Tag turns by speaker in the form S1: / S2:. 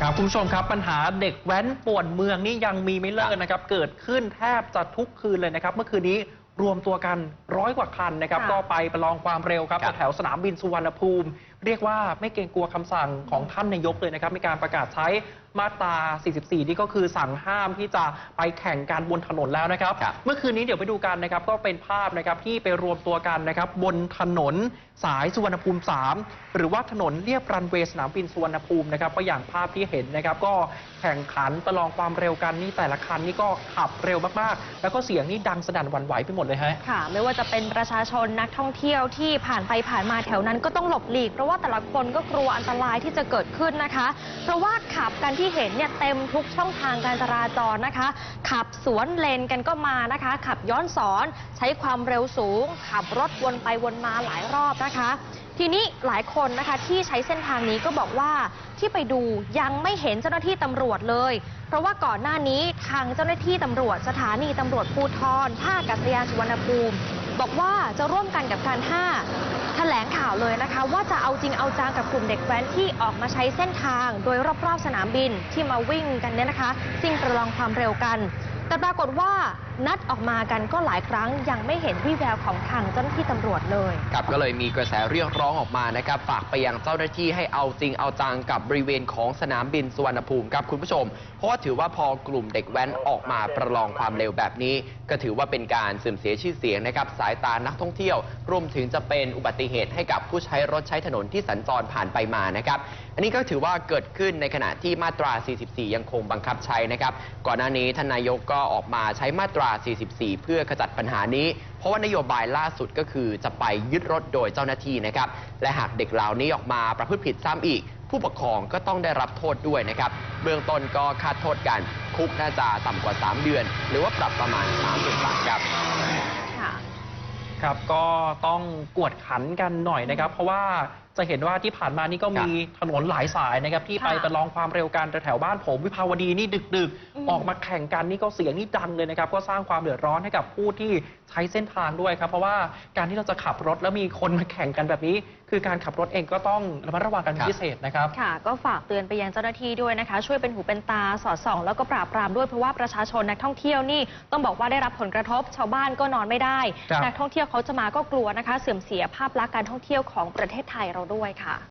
S1: ครับคุณผู้ชมครับปัญหาเด็กแว้นป่วนเมืองนี่ยังมีไม่เลิกนะครับ เกิดขึ้นแทบจะทุกคืนเลยนะครับ เมื่อคืนนี้รวมตัวกันร้อยกว่าคันนะครับ
S2: ค่ะ
S1: ก็ไปประลองความเร็วครับ
S3: ครับ
S1: แถวสนามบินสุวรรณภูมิ เรียกว่าไม่เกรงกลัวคำสั่งของท่านนายกเลยนะครับ มีการประกาศใช้มาตรา 44 นี่ก็คือสั่งห้ามที่จะไปแข่งกันบนถนนแล้วนะครับ
S3: ครับ
S1: เมื่อคืนนี้เดี๋ยวไปดูกันนะครับ ก็เป็นภาพนะครับที่ไปรวมตัวกันนะครับ บนถนนสายสุวรรณภูมิ 3 หรือว่าถนนเรียบรันเวย์สนามบินสุวรรณภูมินะครับก็อย่างภาพที่เห็นนะครับ ก็แข่งขันประลองความเร็วกันนี่แต่ละคันนี่ก็ขับเร็วมากๆ แล้วก็เสียงนี่ดังสนั่นหวั่นไหวไปหมดเลยฮะ
S2: ค่ะ ไม่ว่าจะเป็นประชาชนนักท่องเที่ยวที่ผ่านไปผ่านมาแถวนั้นก็ต้องหลบหลีกเพราะว่าแต่ละคนก็กลัวอันตรายที่จะเกิดขึ้นนะคะ เพราะว่าขับกันที่เห็นเนี่ยเต็มทุกช่องทางการจราจรนะคะ ขับสวนเลนกันก็มานะคะ ขับย้อนสอนใช้ความเร็วสูง ขับรถวนไปวนมาหลายรอบนะคะ ทีนี้หลายคนนะคะที่ใช้เส้นทางนี้ก็บอกว่าที่ไปดูยังไม่เห็นเจ้าหน้าที่ตำรวจเลย เพราะว่าก่อนหน้านี้ทางเจ้าหน้าที่ตำรวจ สถานีตำรวจภูธรท่าอากาศยานสุวรรณภูมิ บอกว่าจะร่วมกันกับการท่า ถลงข่าวเลยนะคะ ว่าจะเอาจริงเอาจังกับกลุ่มเด็กแว้นที่ออกมาใช้เส้นทาง โดยรอบๆสนามบินที่มาวิ่งกันเนี่ยนะคะซิ่งประลองความเร็วกัน แต่ปรากฏว่า นัดออกมากันก็หลายครั้งยังไม่เห็นวี่แววของทางเจ้าหน้าที่ตำรวจเลย
S3: ครับก็เลยมีกระแสเรียกร้องออกมานะครับฝากไปยังเจ้าหน้าที่ให้เอาจริงเอาจังกับบริเวณของสนามบินสุวรรณภูมิครับคุณผู้ชม เพราะว่าถือว่าพอกลุ่มเด็กแว้นออกมาประลองความเร็วแบบนี้ ก็ถือว่าเป็นการเสื่อมเสียชื่อเสียงนะครับสายตานักท่องเที่ยวรวมถึงจะเป็นอุบัติเหตุให้กับผู้ใช้รถใช้ถนนที่สัญจรผ่านไปมานะครับอันนี้ก็ถือว่าเกิดขึ้นในขณะที่มาตรา 44 ยังคงบังคับใช้นะครับก่อนหน้านี้ท่านนายกก็ออกมาใช้มาตรา44 เพื่อขจัดปัญหานี้ เพราะว่านโยบายล่าสุดก็คือจะไปยึดรถโดยเจ้าหน้าที่นะครับ และหากเด็กเหล่านี้ออกมาประพฤติผิดซ้ำอีก ผู้ปกครองก็ต้องได้รับโทษด้วยนะครับ เบื้องต้นก็คาดโทษกัน คุกน่าจะต่ำกว่า 3 เดือน หรือว่าปรับประมาณ 3 0 0 0 0บาทครับ
S2: ค่ะ
S1: ครับก็ต้องกวดขันกันหน่อยนะครับ เพราะว่า จะเห็นว่าที่ผ่านมานี่ก็มีถนนหลายสายนะครับที่ไป
S2: ค่ะ
S1: ประลองความเร็วกันแถวๆบ้านผมวิภาวดีนี่ดึก
S2: อืม
S1: ๆออกมาแข่งกันนี่ก็เสียงนี่ดังเลยนะครับ ก็สร้างความเดือดร้อนให้กับผู้ที่ใช้เส้นทางด้วยครับ เพราะว่าการที่เราจะขับรถแล้วมีคนมาแข่งกันแบบนี้ คือการขับรถเองก็ต้องระมัดระวังกันเป็น
S3: ครับ
S1: พิเศษนะครับ
S2: ค่ะ ก็ฝากเตือนไปยังเจ้าหน้าที่ด้วยนะคะ ช่วยเป็นหูเป็นตาสอดส่อง แล้วก็ปราบปรามด้วยเพราะว่าประชาชนนักท่องเที่ยวนี่ต้องบอกว่าได้รับผลกระทบชาวบ้านก็นอนไม่ได้
S1: ครับ
S2: นักท่องเที่ยวเขาจะมาก็กลัวนะคะ เสื่อมเสียภาพลักษณ์การท่องเที่ยวของประเทศไทยเราด้วยค่ะ